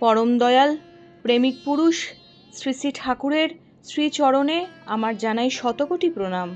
পরম দয়াল, প্রেমিক পুরুষ, শ্রী শ্রী ঠাকুরের শ্রীচরণে আমার জানাই শতকোটি প্রণাম।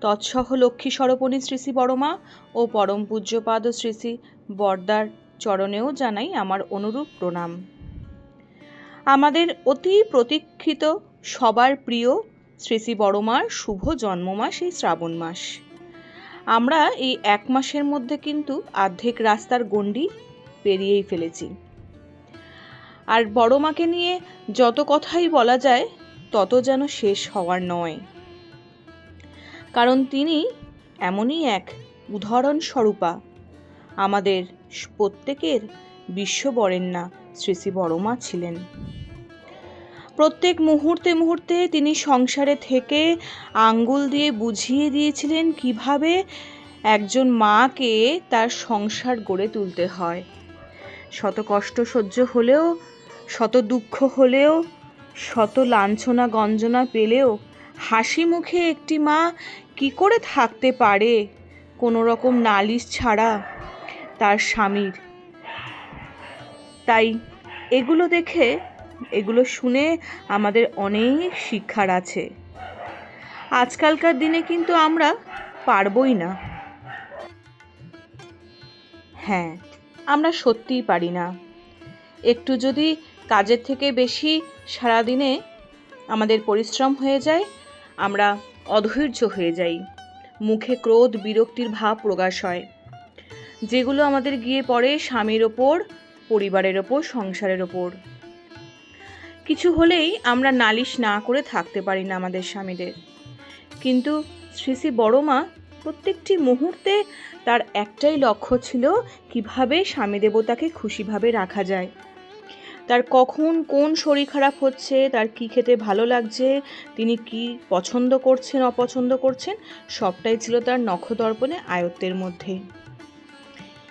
তৎসহ লক্ষ্মী স্বরূপণী শ্রী শ্রী বড়মা ও পরম পূজ্যপাদ শ্রী শ্রী বর্দার চরণেও জানাই আমার অনুরূপ প্রণাম। আমাদের অতি প্রতীক্ষিত সবার প্রিয় শ্রী শ্রী বড়মার শুভ জন্মমাস এই শ্রাবণ মাস। আমরা এই এক মাসের মধ্যে কিন্তু আর্ধেক রাস্তার গণ্ডি পেরিয়েই ফেলেছি। আর বড় মাকে নিয়ে যত কথাই বলা যায়, তত যেন শেষ হওয়ার নয়। কারণ তিনি এমনই এক উদাহরণ স্বরূপা আমাদের প্রত্যেকের বিশ্ববরেণ্যা শ্রী শ্রী বড়মা ছিলেন। প্রত্যেক মুহূর্তে মুহূর্তে তিনি সংসারে থেকে আঙ্গুল দিয়ে বুঝিয়ে দিয়েছিলেন কীভাবে একজন মাকে তার সংসার গড়ে তুলতে হয়। শত কষ্ট সহ্য হলেও শত দুঃখ হলেও, শত লাঞ্ছনা গঞ্জনা পেলেও হাসি মুখে একটি মা কি করে থাকতে পারে কোনো রকম নালিশ ছাড়া তার স্বামীর? তাই এগুলো দেখে, এগুলো শুনে আমাদের অনেক শিক্ষার আছে। আজকালকার দিনে কিন্তু আমরা পারবই না। হ্যাঁ আমরা সত্যিই পারি না। একটু যদি কাজের থেকে বেশি সারাদিনে আমাদের পরিশ্রম হয়ে যায়, আমরা অধৈর্য হয়ে যাই। মুখে ক্রোধ, বিরক্তির ভাব প্রকাশ হয়। যেগুলো আমাদের গিয়ে পড়ে স্বামীর ওপর, পরিবারের ওপর, সংসারের ওপর। কিছু হলেই আমরা নালিশ না করে থাকতে পারি না আমাদের স্বামীদের। কিন্তু শ্রী শ্রী বড়মা প্রত্যেকটি মুহূর্তে তার একটাই লক্ষ্য ছিল কীভাবে স্বামী দেবতাকে খুশিভাবে রাখা যায়। তার কখন কোন শরীর খারাপ হচ্ছে, তার কি খেতে ভালো লাগছে, তিনি কি পছন্দ করছেন, অপছন্দ করছেন, সবটাই ছিল তার নখদর্পণে আয়ত্তের মধ্যে।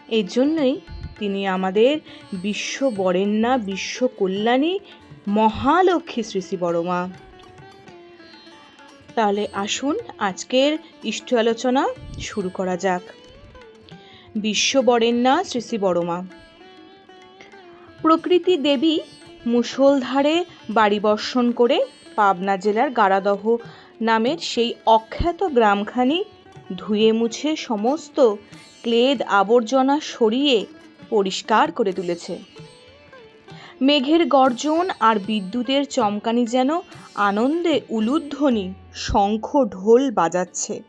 এই জন্যই তিনি আমাদের বিশ্ব বরেণ্যা, বিশ্ব কল্যাণী, মহালক্ষ্মী শ্রী বড়মা। তাহলে আসুন আজকের ইষ্ট আলোচনা শুরু করা যাক। বিশ্ব বরেণ্যা শ্রী বড়মা। প্রকৃতি দেবী মুষলধারে বাড়ি বর্ষণ করে পাবনা জেলার গারাদহ নামের সেই অখ্যাত গ্রামখানি ধুয়ে মুছে সমস্ত ক্লেদ আবর্জনা সরিয়ে পরিষ্কার করে তুলেছে। মেঘের গর্জন আর বিদ্যুতের চমকানি যেন আনন্দে উলুধ্বনি শঙ্খ ঢোল বাজাচ্ছে।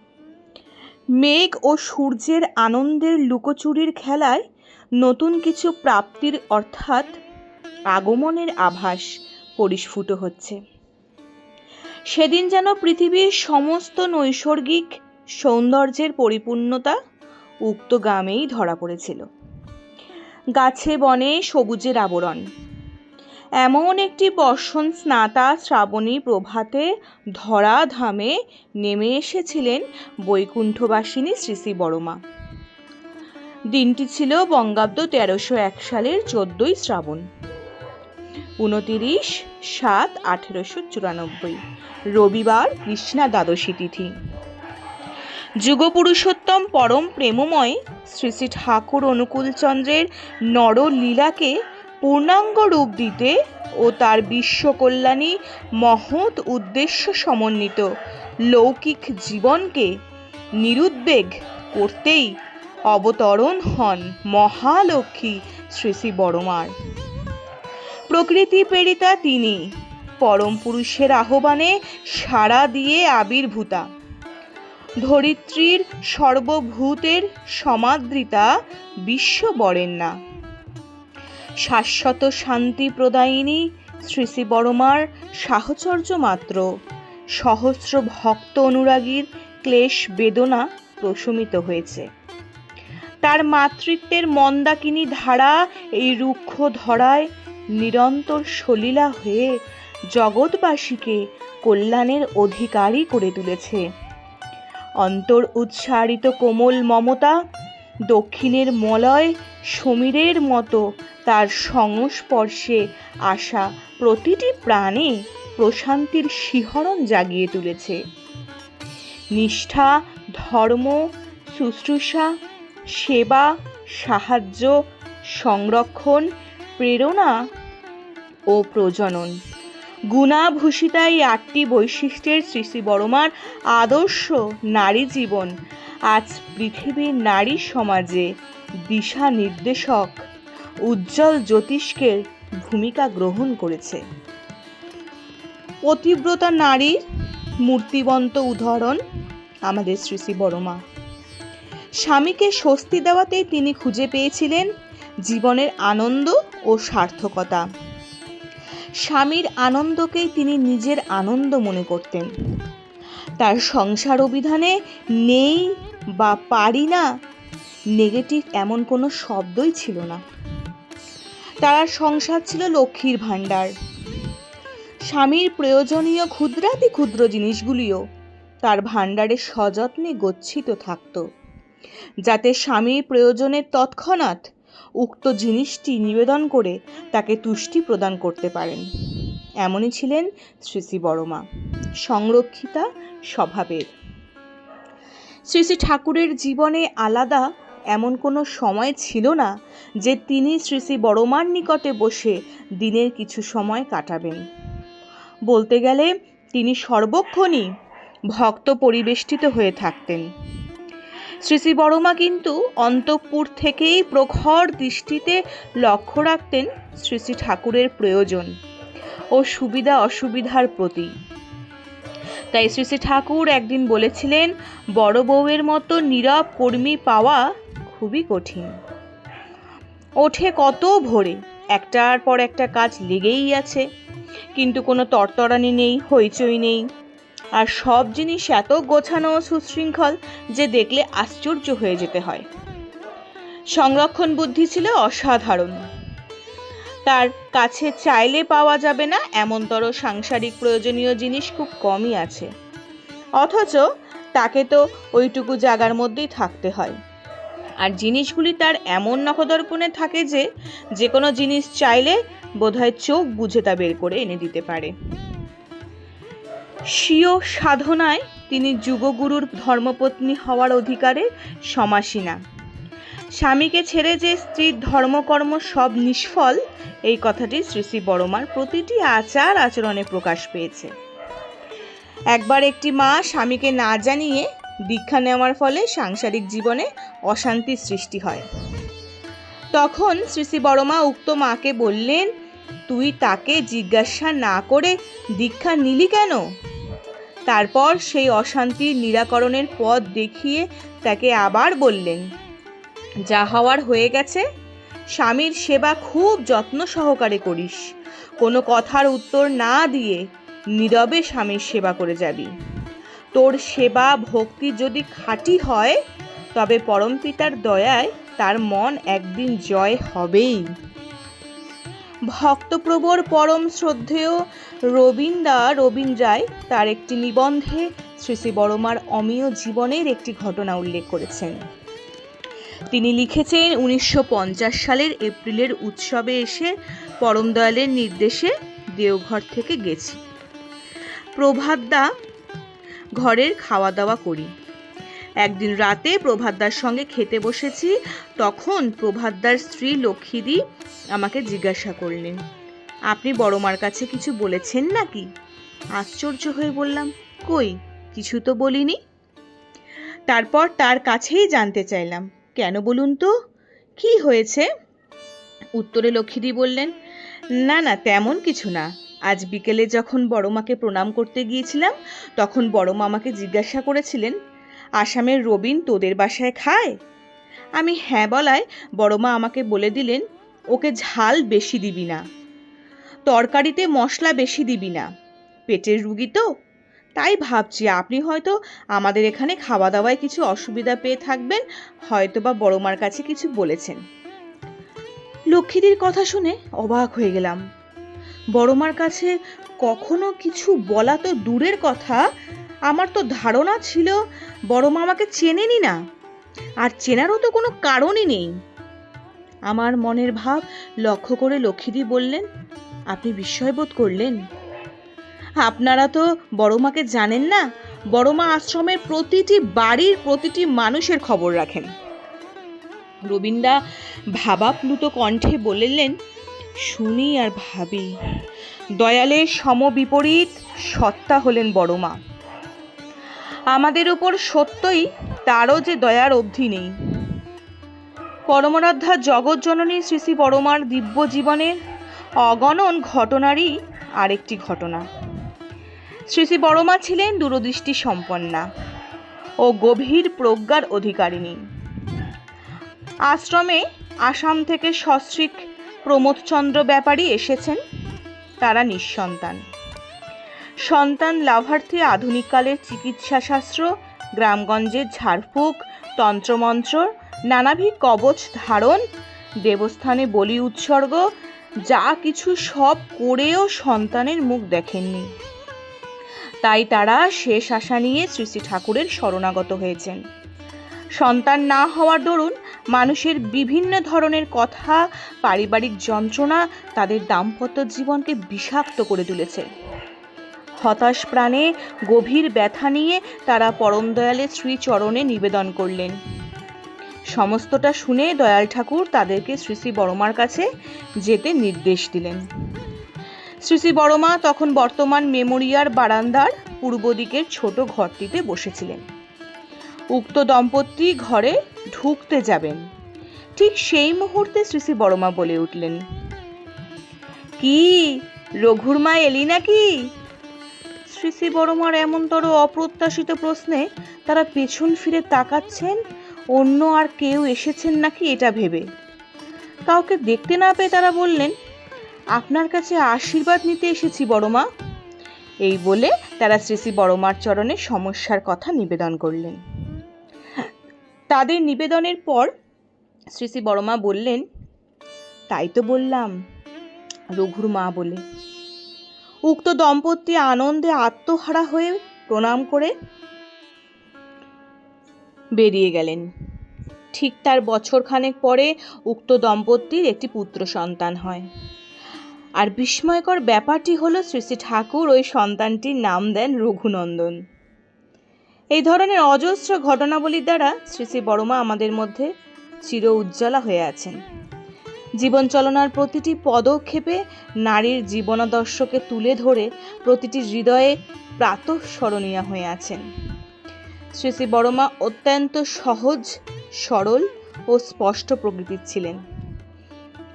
মেঘ ও সূর্যের আনন্দের লুকোচুরির খেলায় নতুন কিছু প্রাপ্তির অর্থাৎ আগমনের আভাস পরিস্ফুট হচ্ছে। সেদিন যেন পৃথিবীর সমস্ত নৈসর্গিক সৌন্দর্যের পরিপূর্ণতা উক্ত গ্রামেই ধরা পড়েছিল। গাছে বনে সবুজের আবরণ। এমন একটি বর্ষণ স্নাতা শ্রাবণী প্রভাতে ধরা ধামে নেমে এসেছিলেন বৈকুণ্ঠবাসিনী শ্রী শ্রী বড়মা। দিনটি ছিল বঙ্গাব্দ তেরোশো এক সালের চোদ্দই শ্রাবণ। উনতিরিশ সাত আঠেরোশো চুরানব্বই, রবিবার কৃষ্ণা দ্বাদশী তিথি। যুগপুরুষোত্তম পরম প্রেমময় শ্রী শ্রী ঠাকুর অনুকূলচন্দ্রের নরলীলাকে পূর্ণাঙ্গ রূপ দিতে ও তার বিশ্বকল্যাণী মহৎ উদ্দেশ্য সমন্বিত লৌকিক জীবনকে নিরুদ্বেগ করতেই অবতরণ হন মহালক্ষ্মী শ্রী শ্রী বড়মার। প্রকৃতি প্রেরিতা তিনি, পরম পুরুষের আহ্বানে সাড়া দিয়ে আবির্ভূতা। ধরিত্রীর সর্বভূতের সমাদৃতা বিশ্ব বরেণ্যা। শাশ্বত শান্তি প্রদায়িনী শ্রী শ্রী বড়মার সাহচর্য মাত্র, সহস্র ভক্ত অনুরাগীর ক্লেশ বেদনা প্রশমিত হয়েছে। তার মাতৃত্বের মন্দাকিনী ধারা এই রুক্ষ ধরায় নিরন্তর সলীলা হয়ে জগৎবাসীকে কল্যাণের অধিকারী করে তুলেছে। অন্তর উচ্চারিত কোমল মমতা, দক্ষিণের মলয়, সমীরের মতো তার সংস্পর্শে আসা প্রতিটি প্রাণে প্রশান্তির শিহরণ জাগিয়ে তুলেছে। নিষ্ঠা, ধর্ম, শুশ্রূষা সেবা, সাহায্য, সংরক্ষণ, প্রেরণা ও প্রজনন। গুণাভূষিতা এই আটটি বৈশিষ্ট্যের শ্রী শ্রী বড়মার আদর্শ নারী জীবন। আজ পৃথিবীর নারী সমাজে দিশা নির্দেশক উজ্জ্বল জ্যোতিষ্কের ভূমিকা গ্রহণ করেছে। পতিব্রতা নারীর মূর্তিবন্ত উদাহরণ আমাদের শ্রী শ্রী বড়মা। স্বামীকে স্বস্তি দেওয়াতেই তিনি খুঁজে পেয়েছিলেন জীবনের আনন্দ ও সার্থকতা। স্বামীর আনন্দকেই তিনি নিজের আনন্দ মনে করতেন। তার সংসার অভিধানে নেই বা পারি না, নেগেটিভ এমন কোনো শব্দই ছিল না। তার সংসার ছিল লক্ষ্মীর ভাণ্ডার। স্বামীর প্রয়োজনীয় ক্ষুদ্রাতি ক্ষুদ্র জিনিসগুলিও তার ভাণ্ডারে সযত্নে গচ্ছিত থাকত। যাতে স্বামীর প্রয়োজনের তৎক্ষণাৎ উক্ত জিনিসটি নিবেদন করে তাকে তুষ্টি প্রদান করতে পারেন। এমনই ছিলেন শ্রী শ্রী বড়মা, সংরক্ষিতা স্বভাবের। শ্রী শ্রী ঠাকুরের জীবনে আলাদা এমন কোনো সময় ছিল না যে তিনি শ্রী শ্রী বড়মার নিকটে বসে দিনের কিছু সময় কাটাবেন। বলতে গেলে তিনি সর্বক্ষণই ভক্ত পরিবেষ্টিত হয়ে থাকতেন। শ্রী শ্রী বড়মা কিন্তু অন্তঃপুর থেকেই প্রখর দৃষ্টিতে লক্ষ্য রাখতেন শ্রী শ্রী ঠাকুরের প্রয়োজন ও সুবিধা অসুবিধার প্রতি। তাই শ্রী শ্রী ঠাকুর একদিন বলেছিলেন, বড় বউয়ের মতো নীরব কর্মী পাওয়া খুবই কঠিন। ওঠে কত ভোরে, একটার পর একটা কাজ লেগেই আছে। কিন্তু কোনো তরতরানি নেই, হইচই নেই। আর সব জিনিস এত গোছানো সুশৃঙ্খল যে দেখলে আশ্চর্য হয়ে যেতে হয়। সংরক্ষণ বুদ্ধি ছিল অসাধারণ। তার কাছে চাইলে পাওয়া যাবে না এমনতর সাংসারিক প্রয়োজনীয় জিনিস খুব কমই আছে। অথচ তাকে তো ওইটুকু জায়গার মধ্যেই থাকতে হয়। আর জিনিসগুলি তার এমন নখদর্পণে থাকে যে যে কোনো জিনিস চাইলে বোধহয় চোখ বুঝে তা বের করে এনে দিতে পারে। স্বীয় সাধনায় তিনি যুগগুরুর ধর্মপত্নী হওয়ার অধিকারে সমাসীনা। স্বামীকে ছেড়ে যে স্ত্রীর ধর্মকর্ম সব নিষ্ফল, এই কথাটি শ্রী শ্রী বড়মার প্রতিটি আচার আচরণে প্রকাশ পেয়েছে। একবার একটি মা স্বামীকে না জানিয়ে দীক্ষা নেওয়ার ফলে সাংসারিক জীবনে অশান্তির সৃষ্টি হয়। তখন শ্রী শ্রী বড়মা উক্ত মাকে বললেন, তুই তাকে জিজ্ঞাসা না করে দীক্ষা নিলি কেন? তারপর সেই অশান্তির নিরাকরণের পথ দেখিয়ে তাকে আবার বললেন, যা হওয়ার হয়ে গেছে, স্বামীর সেবা খুব যত্ন সহকারে করিস। কোনো কথার উত্তর না দিয়ে নীরবে স্বামীর সেবা করে যাবি। তোর সেবা ভক্তি যদি খাঁটি হয়, তবে পরমপিতার দয়ায় তার মন একদিন জয় হবেই। ভক্তপ্রবর পরম শ্রদ্ধেয় রবীন্দা রবীন রায় তার একটি নিবন্ধে শ্রী শ্রী বড়মার অমীয় জীবনের একটি ঘটনা উল্লেখ করেছেন। তিনি লিখেছেন, উনিশশো পঞ্চাশ সালের এপ্রিলের উৎসবে এসে পরম দয়ালের নির্দেশে দেওঘর থেকে গেছি। প্রভাতদা ঘরের খাওয়া দাওয়া করি। একদিন রাতে প্রভাতদার সঙ্গে খেতে বসেছি, তখন প্রভাতদার স্ত্রী লক্ষ্মীদি আমাকে জিজ্ঞাসা করলেন, আপনি বড়মার কাছে কিছু বলেছেন নাকি? আশ্চর্য হয়ে বললাম, কই, কিছু তো বলিনি। তারপর তার কাছেই জানতে চাইলাম, কেন বলুন তো? কি হয়েছে? উত্তরে লক্ষ্মীদি বললেন, না না, তেমন কিছু না। আজ বিকেলে যখন বড়মাকে প্রণাম করতে গিয়েছিলাম, তখন বড়মা আমাকে জিজ্ঞাসা করেছিলেন, আসামের রবিন তোদের বাসায় খায়? আমি হ্যাঁ বলায় বড়মা আমাকে বলে দিলেন ওকে ঝাল বেশি দিবি না। তরকারিতে মশলা বেশি দিবি না। পেটের রুগী তো। তাই ভাবছি আপনি হয়তো আমাদের এখানে খাওয়া দাওয়ায় কিছু অসুবিধা পেয়ে থাকবেন হয়তো বা বড়মার কাছে কিছু বলেছেন। লক্ষ্মীদির কথা শুনে অবাক হয়ে গেলাম। বড়মার কাছে কখনো কিছু বলা তো দূরের কথা, আমার তো ধারণা ছিল বড়মা আমাকে চেনেনি না। আর চেনারও তো কোনো কারণই নেই। আমার মনের ভাব লক্ষ্য করে লক্ষ্মীদি বললেন, আপনি বিস্ময়বোধ করলেন। আপনারা তো বড়মাকে জানেন না, বড়মা আশ্রমের প্রতিটি বাড়ির প্রতিটি মানুষের খবর রাখেন। রবীন্দ্রা ভাবাপ্লুত কণ্ঠে বললেন, শুনি আর ভাবি দয়ালের সমবিপরীত সত্তা হলেন বড় মা আমাদের উপর সত্যই তারও যে দয়ার অবধি নেই। পরমরাধ্যা জগৎ জননী শ্রী শ্রী বড়মার দিব্য জীবনের অগণন ঘটনারই আরেকটি ঘটনা। শ্রী শ্রী বড়মা ছিলেন দূরদৃষ্টি সম্পন্না ও গভীর প্রজ্ঞার অধিকারিণী। আশ্রমে আসাম থেকে সস্ত্রীক প্রমোদচন্দ্র ব্যাপারী এসেছেন, তারা নিঃসন্তান। সন্তান লাভার্থী আধুনিককালের চিকিৎসাশাস্ত্র, গ্রামগঞ্জের ঝাড়ফুঁক তন্ত্রমন্ত্র নানাবিধ কবচ ধারণ, দেবস্থানে বলি উৎসর্গ, যা কিছু সব করেও সন্তানের মুখ দেখেননি। তাই তারা শেষ আশা নিয়ে শ্রী শ্রী ঠাকুরের শরণাগত হয়েছেন। সন্তান না হওয়ার দরুন মানুষের বিভিন্ন ধরনের কথা, পারিবারিক যন্ত্রণা তাদের দাম্পত্য জীবনকে বিষাক্ত করে তুলেছে। হতাশ প্রাণে গভীর ব্যথা নিয়ে তারা পরম দয়ালের শ্রীচরণে নিবেদন করলেন। সমস্তটা শুনে দয়াল ঠাকুর তাদেরকে শ্রী শ্রী বড়মার কাছে যেতে নির্দেশ দিলেন। শ্রী শ্রী বড়মা তখন বর্তমান মেমোরিয়ার বারান্দার পূর্ব দিকের ছোট ঘরটিতে বসেছিলেন। উক্ত দম্পতি ঘরে ঢুকতে যাবেন। ঠিক সেই মুহূর্তে শ্রী শ্রী বড়মা বলে উঠলেন, কি রঘুর মা এলি নাকি? শ্রী শ্রী বড়মার এমনতর অপ্রত্যাশিত প্রশ্নে তারা পেছন ফিরে তাকাচ্ছেন অন্য আর কেউ এসেছেন নাকি এটা ভেবে? কাউকে দেখতে না পেয়ে তারা বললেন, আপনার কাছে আশীর্বাদ নিতে এসেছি বড়মা এই বলে তারা শ্রী শ্রী বড়মার চরণে সমস্যার কথা নিবেদন করলেন। তাদের নিবেদনের পর শ্রী শ্রী বড়মা বললেন, তাই তো বললাম, রঘুর মা বলে। উক্ত দম্পতি আনন্দে আত্মহারা হয়ে প্রণাম করে বেরিয়ে গেলেন। ঠিক তার বছরখানেক পরে উক্ত দম্পতির একটি পুত্র সন্তান হয়। আর বিস্ময়কর ব্যাপারটি হলো শ্রী শ্রী ঠাকুর ওই সন্তানটির নাম দেন রঘুনন্দন। এই ধরনের অজস্র ঘটনাবলীর দ্বারা শ্রী শ্রী বড়মা আমাদের মধ্যে চির উজ্জ্বলা হয়ে আছেন। জীবন চলনার প্রতিটি পদক্ষেপে নারীর জীবনাদর্শকে তুলে ধরে প্রতিটি হৃদয়ে প্রাতঃস্মরণীয় হয়ে আছেন। শ্রী শ্রী বড়মা অত্যন্ত সহজ, সরল ও স্পষ্ট প্রকৃতির ছিলেন।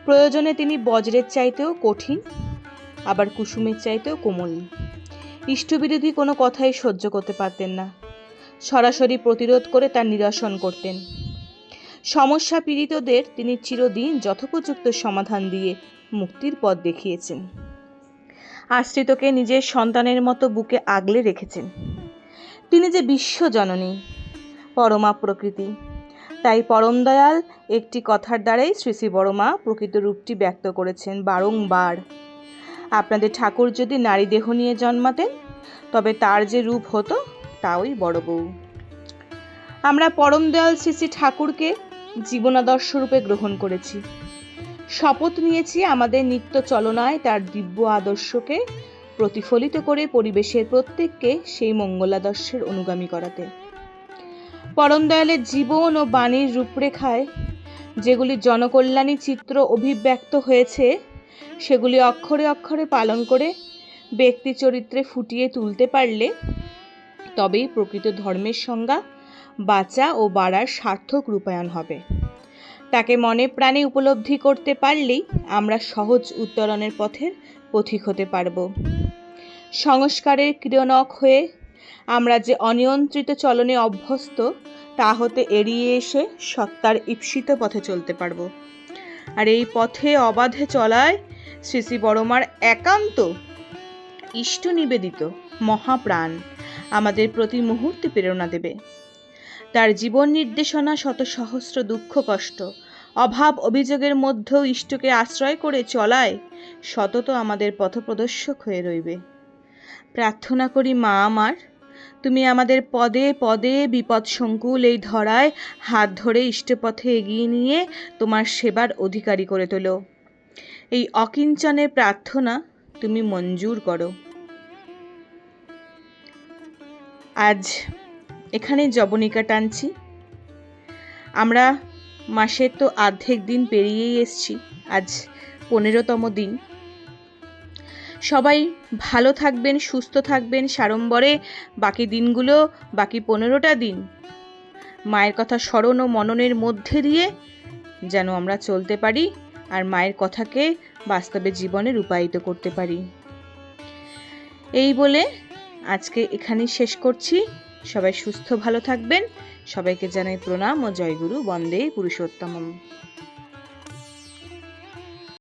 প্রয়োজনে তিনি বজ্রের চাইতেও কঠিন, আবার কুসুমের চাইতেও কোমল। ইষ্টবিরোধী কোনো কথাই সহ্য করতে পারতেন না। সরাসরি প্রতিরোধ করে তার নিরসন করতেন। সমস্যা পীড়িতদের তিনি চিরদিন যথোপযুক্ত সমাধান দিয়ে মুক্তির পথ দেখিয়েছেন। আশ্রিতকে নিজের সন্তানের মতো বুকে আগলে রেখেছেন। তিনি যে বিশ্বজননী পরমা প্রকৃতি। তাই পরম দয়াল একটি কথার দ্বারাই শ্রী শ্রী বড়মা প্রকৃত রূপটি ব্যক্ত করেছেন বারংবার। আপনাদের ঠাকুর যদি নারী দেহ নিয়ে জন্মাতেন, তবে তার যে রূপ হতো, তাওই বড় বউ। আমরা পরম দয়াল শ্রী শ্রী ঠাকুরকে জীবনাদর্শ রূপে গ্রহণ করেছি। শপথ নিয়েছি আমাদের নিত্য চলনায় তার দিব্য আদর্শকে প্রতিফলিত করে পরিবেশের প্রত্যেককে সেই মঙ্গলাদর্শের অনুগামী করাতে। পরম দয়ালের জীবন ও বাণীর রূপরেখায় যেগুলি জনকল্যাণী চিত্র অভিব্যক্ত হয়েছে, সেগুলি অক্ষরে অক্ষরে পালন করে ব্যক্তি চরিত্রে ফুটিয়ে তুলতে পারলে তবেই প্রকৃত ধর্মের সংজ্ঞা বাঁচা ও বাড়ার সার্থক রূপায়ণ হবে। তাকে মনে প্রাণে উপলব্ধি করতে পারলেই আমরা সহজ উত্তরণের পথের পথিক হতে পারব। সংস্কারের ক্রিয়নক হয়ে আমরা যে অনিয়ন্ত্রিত চলনে অভ্যস্ত, তা হতে এড়িয়ে এসে সত্তার ঈপ্সিত পথে চলতে পারব। আর এই পথে অবাধে চলায় শ্রী শ্রী বড়মার একান্ত ইষ্ট নিবেদিত মহাপ্রাণ আমাদের প্রতি মুহূর্তে প্রেরণা দেবে। তার জীবন নির্দেশনা শত সহস্র দুঃখ কষ্ট অভাব অভিযোগের মধ্যেও ইষ্টকে আশ্রয় করে চলায়, সতত আমাদের পথপ্রদর্শক হয়ে রইবে। প্রার্থনা করি, মা আমার, তুমি আমাদের পদে পদে বিপদ সংকুল এই ধরায় হাত ধরে ইষ্টপথে এগিয়ে নিয়ে তোমার সেবার অধিকারী করে তোলো। এই অকিঞ্চনের প্রার্থনা তুমি মঞ্জুর করো। আজ এখানে জবনিকা টানছি। আমরা মাসের তো অর্ধেক দিন পেরিয়েই এসছি, আজ পনেরোতম দিন। সবাই ভালো থাকবেন, সুস্থ থাকবেন, সাড়ম্বরে বাকি দিনগুলো, বাকি পনেরোটা দিন। মায়ের কথা স্মরণ ও মননের মধ্যে দিয়ে যেন আমরা চলতে পারি আর মায়ের কথাকে বাস্তবে জীবনে রূপায়িত করতে পারি। এই বলে আজকে এখানেই শেষ করছি। সবাই সুস্থ, ভালো থাকবেন। সবাইকে জানাই প্রণাম ও জয়গুরু বন্দে পুরুষোত্তমম।